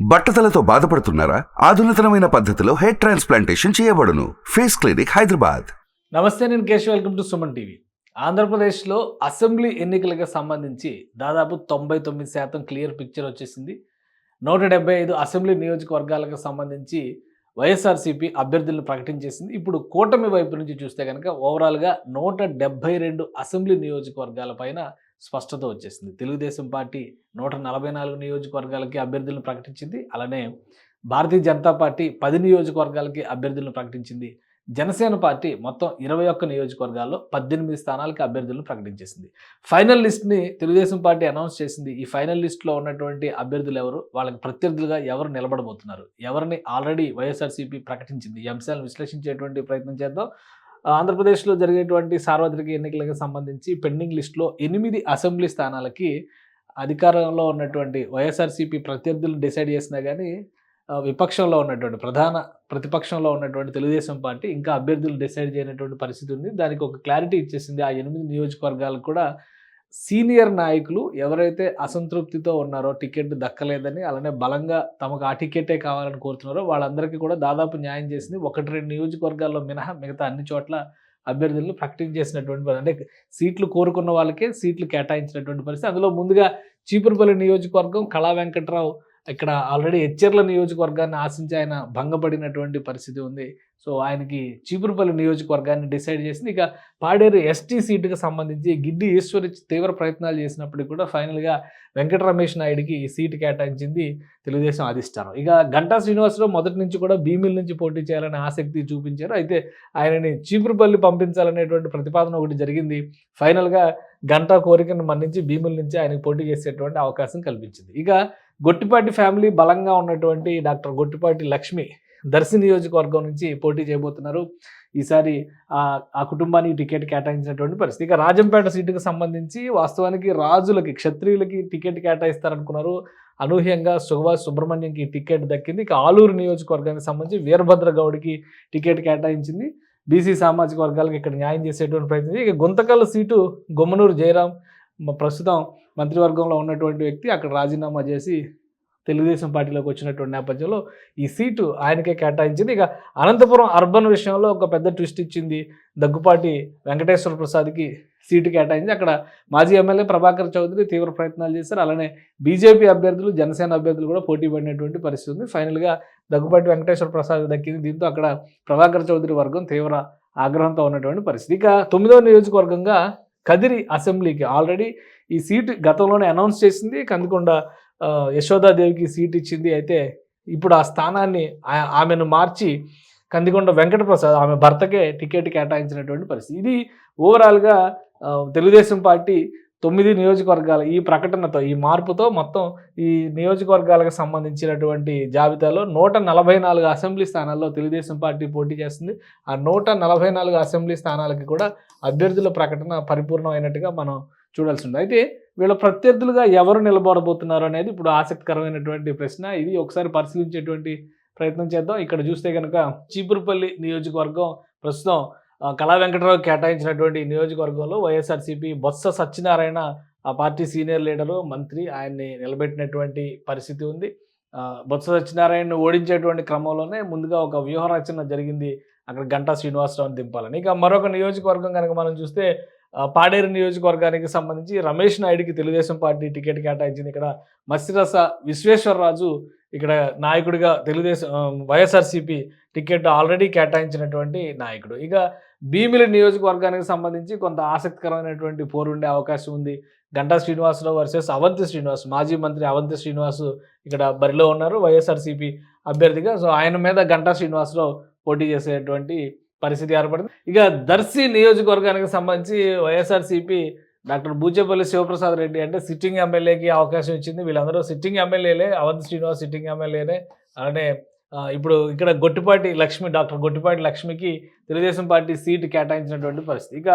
బట్టతలతో బాధపడుతున్నారా? ఆధునితనమైన పద్ధతిలో హెయిర్ ట్రాన్స్ప్లాంటేషన్ చేయబడును. Face clinic Hyderabad. నమస్తే నేను Kesh welcome to Suman TV. ఆంధ్రప్రదేశ్లో అసెంబ్లీ ఎన్నికలకు సంబంధించి దాదాపు తొంభై తొమ్మిది శాతం క్లియర్ పిక్చర్ వచ్చేసింది. నూట డెబ్బై ఐదు అసెంబ్లీ నియోజకవర్గాలకు సంబంధించి వైఎస్ఆర్సీపీ అభ్యర్థులను ప్రకటించేసింది. ఇప్పుడు కూటమి వైపు నుంచి చూస్తే కనుక ఓవరాల్గా నూట డెబ్బై రెండు అసెంబ్లీ నియోజకవర్గాల పైన స్పష్టత వచ్చేసింది. తెలుగుదేశం పార్టీ నూట నలభై నాలుగు నియోజకవర్గాలకి అభ్యర్థులను ప్రకటించింది. అలానే భారతీయ జనతా పార్టీ పది నియోజకవర్గాలకి అభ్యర్థులను ప్రకటించింది. జనసేన పార్టీ మొత్తం ఇరవై ఒక్క నియోజకవర్గాల్లో పద్దెనిమిది స్థానాలకి అభ్యర్థులను ప్రకటించేసింది. ఫైనల్ లిస్ట్ని తెలుగుదేశం పార్టీ అనౌన్స్ చేసింది. ఈ ఫైనల్ లిస్ట్లో ఉన్నటువంటి అభ్యర్థులు ఎవరు? వాళ్ళకి ప్రత్యర్థులుగా ఎవరు నిలబడబోతున్నారు? ఎవరిని ఆల్రెడీ వైఎస్ఆర్సీపీ ప్రకటించింది? ఈ అంశాలను విశ్లేషించేటువంటి ప్రయత్నం చేద్దాం. ఆంధ్రప్రదేశ్లో జరిగేటువంటి సార్వత్రిక ఎన్నికలకు సంబంధించి పెండింగ్ లిస్టులో ఎనిమిది అసెంబ్లీ స్థానాలకి అధికారంలో ఉన్నటువంటి వైఎస్ఆర్సీపీ ప్రత్యర్థులు డిసైడ్ చేసినా కానీ విపక్షంలో ఉన్నటువంటి ప్రధాన ప్రతిపక్షంలో ఉన్నటువంటి తెలుగుదేశం పార్టీ ఇంకా అభ్యర్థులు డిసైడ్ చేయనటువంటి పరిస్థితి ఉంది. దానికి ఒక క్లారిటీ ఇచ్చేసింది ఆ ఎనిమిది నియోజకవర్గాలకు కూడా సీనియర్ నాయకులు ఎవరైతే అసంతృప్తితో ఉన్నారో టికెట్ దక్కలేదని అలానే బలంగా తమకు ఆ టికెటే కావాలని కోరుతున్నారో వాళ్ళందరికీ కూడా దాదాపు న్యాయం చేసింది. ఒకటి రెండు నియోజకవర్గాల్లో మినహా మిగతా అన్ని చోట్ల అభ్యర్థులను ప్రకటించేసినటువంటి పరి- అంటే సీట్లు కోరుకున్న వాళ్ళకే సీట్లు కేటాయించినటువంటి పరిస్థితి. అందులో ముందుగా చీపురుపల్లి నియోజకవర్గం కళా వెంకట్రావు ఇక్కడ ఆల్రెడీ హెచ్చర్ల నియోజకవర్గాన్ని ఆశించి ఆయన భంగపడినటువంటి పరిస్థితి ఉంది. సో ఆయనకి చీపురుపల్లి నియోజకవర్గాన్ని డిసైడ్ చేసింది. ఇక పాడేరు ఎస్టీ సీటుకు సంబంధించి గిడ్డి ఈశ్వరి తీవ్ర ప్రయత్నాలు చేసినప్పటికీ కూడా ఫైనల్గా వెంకట రమేష్ నాయుడికి ఈ సీటు కేటాయించింది తెలుగుదేశం అధిష్టానం. ఇక గంటా శ్రీనివాసరావు మొదటి నుంచి కూడా భీమిల్ నుంచి పోటీ చేయాలని ఆసక్తి చూపించారు. అయితే ఆయనని చీపురుపల్లి పంపించాలనేటువంటి ప్రతిపాదన ఒకటి జరిగింది. ఫైనల్గా గంటా కోరికను మన్నించి భీముల నుంచి ఆయనకు పోటీ చేసేటువంటి అవకాశం కల్పించింది. ఇక గొట్టిపాటి ఫ్యామిలీ బలంగా ఉన్నటువంటి డాక్టర్ గొట్టిపాటి లక్ష్మి దర్శి నియోజకవర్గం నుంచి పోటీ చేయబోతున్నారు. ఈసారి ఆ ఆ కుటుంబానికి టికెట్ కేటాయించినటువంటి పరిస్థితి. ఇక రాజంపేట సీటుకు సంబంధించి వాస్తవానికి రాజులకి క్షత్రియులకి టికెట్ కేటాయిస్తారనుకున్నారు. అనూహ్యంగా సుభాష్ సుబ్రహ్మణ్యంకి టికెట్ దక్కింది. ఇక ఆలూరు నియోజకవర్గానికి సంబంధించి వీరభద్ర గౌడ్కి టికెట్ కేటాయించింది. బీసీ సామాజిక వర్గాలకు ఇక్కడ న్యాయం చేసేటువంటి ప్రయత్నం. ఇక గుంతకల్ సీటు గుమ్మనూరు జయరాం ప్రస్తుతం మంత్రివర్గంలో ఉన్నటువంటి వ్యక్తి అక్కడ రాజీనామా చేసి తెలుగుదేశం పార్టీలోకి వచ్చినటువంటి నేపథ్యంలో ఈ సీటు ఆయనకే కేటాయించింది. ఇక అనంతపురం అర్బన్ విషయంలో ఒక పెద్ద ట్విస్ట్ ఇచ్చింది. దగ్గుపాటి వెంకటేశ్వర ప్రసాద్కి సీటు కేటాయించి అక్కడ మాజీ ఎమ్మెల్యే ప్రభాకర్ చౌదరి తీవ్ర ప్రయత్నాలు చేశారు. అలానే బీజేపీ అభ్యర్థులు జనసేన అభ్యర్థులు కూడా పోటీ పడినటువంటి పరిస్థితి ఉంది. ఫైనల్గా దగ్గుపాటి వెంకటేశ్వర ప్రసాద్ దక్కింది. దీంతో అక్కడ ప్రభాకర్ చౌదరి వర్గం తీవ్ర ఆగ్రహంతో ఉన్నటువంటి పరిస్థితి. ఇక తొమ్మిదవ నియోజకవర్గంగా కదిరి అసెంబ్లీకి ఆల్రెడీ ఈ సీటు గతంలోనే అనౌన్స్ చేసింది. కందుకొండ యశోదాదేవికి సీట్ ఇచ్చింది. అయితే ఇప్పుడు ఆ స్థానాన్ని ఆ- ఆమెను మార్చి కందికొండ వెంకటప్రసాద్ ఆమె భర్తకే టికెట్ కేటాయించినటువంటి పరిస్థితి. ఇది ఓవరాల్గా తెలుగుదేశం పార్టీ తొమ్మిది నియోజకవర్గాల ఈ ప్రకటనతో ఈ మార్పుతో మొత్తం ఈ నియోజకవర్గాలకు సంబంధించినటువంటి జాబితాలో నూట నలభై నాలుగు అసెంబ్లీ స్థానాల్లో తెలుగుదేశం పార్టీ పోటీ చేస్తుంది. ఆ నూట నలభై నాలుగు అసెంబ్లీ స్థానాలకి కూడా అభ్యర్థుల ప్రకటన పరిపూర్ణమైనట్టుగా మనం చూడాల్సి ఉంది అయితే వీళ్ళ ప్రత్యర్థులుగా ఎవరు నిలబడబోతున్నారు అనేది ఇప్పుడు ఆసక్తికరమైనటువంటి ప్రశ్న. ఇది ఒకసారి పరిశీలించేటువంటి ప్రయత్నం చేద్దాం. ఇక్కడ చూస్తే కనుక చీపురుపల్లి నియోజకవర్గం ప్రస్తుతం కళా వెంకటరావు కేటాయించినటువంటి నియోజకవర్గంలో వైఎస్ఆర్సీపీ బొత్స సత్యనారాయణ ఆ పార్టీ సీనియర్ లీడరు మంత్రి ఆయన్ని నిలబెట్టినటువంటి పరిస్థితి ఉంది. బొత్స సత్యనారాయణను ఓడించేటువంటి క్రమంలోనే ముందుగా ఒక వ్యూహరచన జరిగింది అక్కడ గంటా శ్రీనివాసరావుని దింపాలని. ఇక మరొక నియోజకవర్గం కనుక మనం చూస్తే పాడేరు నియోజకవర్గానికి సంబంధించి రమేష్ నాయుడికి తెలుగుదేశం పార్టీ టికెట్ కేటాయించింది ఇక్కడ మత్స్యరస విశ్వేశ్వరరాజు. ఇక్కడ నాయకుడిగా తెలుగుదేశం వైఎస్ఆర్సీపీ టికెట్ ఆల్రెడీ కేటాయించినటువంటి నాయకుడు. ఇక భీమిలి నియోజకవర్గానికి సంబంధించి కొంత ఆసక్తికరమైనటువంటి పోరు ఉండే అవకాశం ఉంది. గంటా శ్రీనివాసరావు వర్సెస్ అవంతి శ్రీనివాస్ మాజీ మంత్రి అవంతి శ్రీనివాస్ ఇక్కడ బరిలో ఉన్నారు వైఎస్ఆర్సీపీ అభ్యర్థిగా. సో ఆయన మీద గంటా శ్రీనివాసరావు పోటీ చేసేటువంటి పరిస్థితి ఏర్పడింది. ఇక దర్శి నియోజకవర్గానికి సంబంధించి వైఎస్ఆర్సీపీ డాక్టర్ బూచేపల్లి శివప్రసాద్ రెడ్డి అంటే సిట్టింగ్ ఎమ్మెల్యేకి అవకాశం ఇచ్చింది. వీళ్ళందరూ సిట్టింగ్ ఎమ్మెల్యేలే అవంతి శ్రీనివాస్ సిట్టింగ్ ఎమ్మెల్యేనే. అలానే ఇప్పుడు ఇక్కడ గొట్టిపాటి లక్ష్మి డాక్టర్ గొట్టిపాటి లక్ష్మికి తెలుగుదేశం పార్టీ సీటు కేటాయించినటువంటి పరిస్థితి. ఇక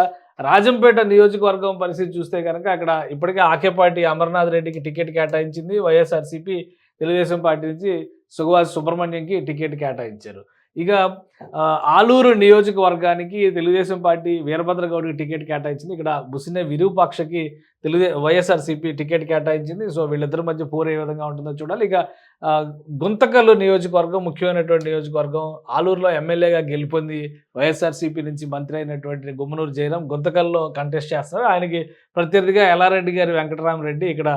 రాజంపేట నియోజకవర్గం పరిస్థితి చూస్తే కనుక అక్కడ ఇప్పటికే ఆకేపాటి అమర్నాథ్ రెడ్డికి టికెట్ కేటాయించింది. వైఎస్ఆర్సీపీ తెలుగుదేశం పార్టీ నుంచి సుగవాస్ సుబ్రహ్మణ్యంకి టికెట్ కేటాయించారు. ఇక ఆలూరు నియోజకవర్గానికి తెలుగుదేశం పార్టీ వీరభద్ర గౌడ్కి టికెట్ కేటాయించింది. ఇక్కడ బుసినే విరూపాక్షకి తెలుగు వైఎస్ఆర్సీపీ టికెట్ కేటాయించింది. సో వీళ్ళిద్దరి మధ్య పోరు ఏ విధంగా ఉంటుందో చూడాలి. ఇక గుంతకల్లు నియోజకవర్గం ముఖ్యమైనటువంటి నియోజకవర్గం ఆలూరులో ఎమ్మెల్యేగా గెలుపొంది వైఎస్ఆర్సీపీ నుంచి మంత్రి అయినటువంటి గుమ్మనూరు జయరాం గుంతకల్లో కంటెస్ట్ చేస్తారు. ఆయనకి ప్రత్యర్థిగా ఎల్లారెడ్డి గారి వెంకటరామరెడ్డి ఇక్కడ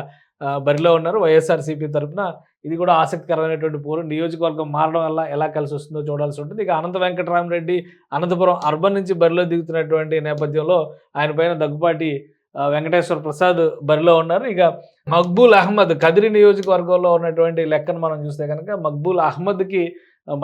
బరిలో ఉన్నారు. వైఎస్ఆర్సీపీ తరఫున ఇది కూడా ఆసక్తికరమైనటువంటి పోరు. నియోజకవర్గం మారడం వల్ల ఎలా కలిసి వస్తుందో చూడాల్సి ఉంటుంది. ఇక అనంత వెంకటరామరెడ్డి అనంతపురం అర్బన్ నుంచి బరిలో దిగుతున్నటువంటి నేపథ్యంలో ఆయన పైన దగ్గుపాటి వెంకటేశ్వర ప్రసాద్ బరిలో ఉన్నారు. ఇక మక్బూల్ అహ్మద్ కదిరి నియోజకవర్గంలో ఉన్నటువంటి లెక్కను మనం చూస్తే కనుక మక్బూల్ అహ్మద్కి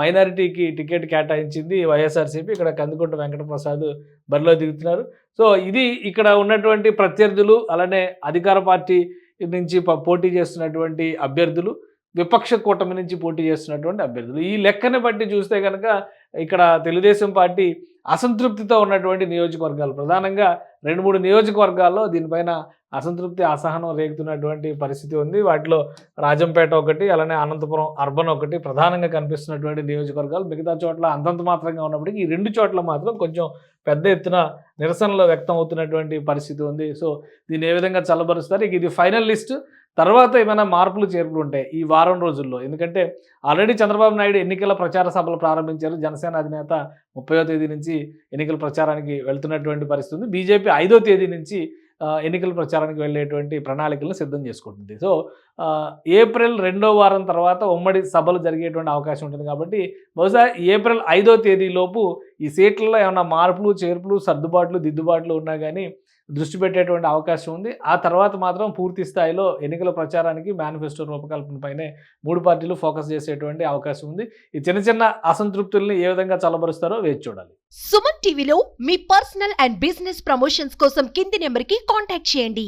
మైనారిటీకి టికెట్ కేటాయించింది వైఎస్ఆర్సీపీ. ఇక్కడ కందుకుంట వెంకటప్రసాద్ బరిలో దిగుతున్నారు. సో ఇది ఇక్కడ ఉన్నటువంటి ప్రత్యర్థులు అలానే అధికార పార్టీ నుంచి ప- పోటీ చేస్తున్నటువంటి అభ్యర్థులు విపక్ష కూటమి నుంచి పోటీ చేస్తున్నటువంటి అభ్యర్థులు. ఈ లెక్కని బట్టి చూస్తే కనుక ఇక్కడ తెలుగుదేశం పార్టీ అసంతృప్తితో ఉన్నటువంటి నియోజకవర్గాలు. ప్రధానంగా రెండు మూడు నియోజకవర్గాల్లో దీనిపైన అసంతృప్తి అసహనం రేగుతున్నటువంటి పరిస్థితి ఉంది. వాటిలో రాజంపేట ఒకటి అలానే అనంతపురం అర్బన్ ఒకటి ప్రధానంగా కనిపిస్తున్నటువంటి నియోజకవర్గాలు. మిగతా చోట్ల అంతంత మాత్రంగా ఉన్నప్పటికీ ఈ రెండు చోట్ల మాత్రం కొంచెం పెద్ద ఎత్తున నిరసనలో వ్యక్తం అవుతున్నటువంటి పరిస్థితి ఉంది. సో దీన్ని ఏ విధంగా చల్లబరుస్తారు? ఇక ఇది ఫైనల్ లిస్ట్. తర్వాత ఏమైనా మార్పులు చేర్పులు ఉంటాయి ఈ వారం రోజుల్లో. ఎందుకంటే ఆల్రెడీ చంద్రబాబు నాయుడు ఎన్నికల ప్రచార సభలు ప్రారంభించారు. జనసేన అధినేత ముప్పయో తేదీ నుంచి ఎన్నికల ప్రచారానికి వెళ్తున్నటువంటి పరిస్థితి ఉంది. బీజేపీ ఐదో తేదీ నుంచి ఎన్నికల ప్రచారానికి వెళ్ళేటువంటి ప్రణాళికలను సిద్ధం చేసుకుంటుంది. సో ఏప్రిల్ రెండో వారం తర్వాత ఉమ్మడి సభలు జరిగేటువంటి అవకాశం ఉంటుంది కాబట్టి బహుశా ఏప్రిల్ ఐదో తేదీలోపు ఈ సీట్లలో ఏమైనా మార్పులు చేర్పులు సర్దుబాట్లు దిద్దుబాట్లు ఉన్నా కానీ దృష్టి పెట్టేటువంటి అవకాశం ఉంది. ఆ తర్వాత మాత్రం పూర్తి స్థాయిలో ఎన్నికల ప్రచారానికి మేనిఫెస్టో రూపకల్పనపైనే మూడు పార్టీలు ఫోకస్ చేసేటువంటి అవకాశం ఉంది. ఈ చిన్న చిన్న అసంతృప్తుల్ని ఏ విధంగా చల్లబరుస్తారో వేచి చూడాలి. సుమన్ టీవీలో మీ పర్సనల్ అండ్ బిజినెస్ ప్రమోషన్స్ కోసం కింది నెంబర్కి కాంటాక్ట్ చేయండి.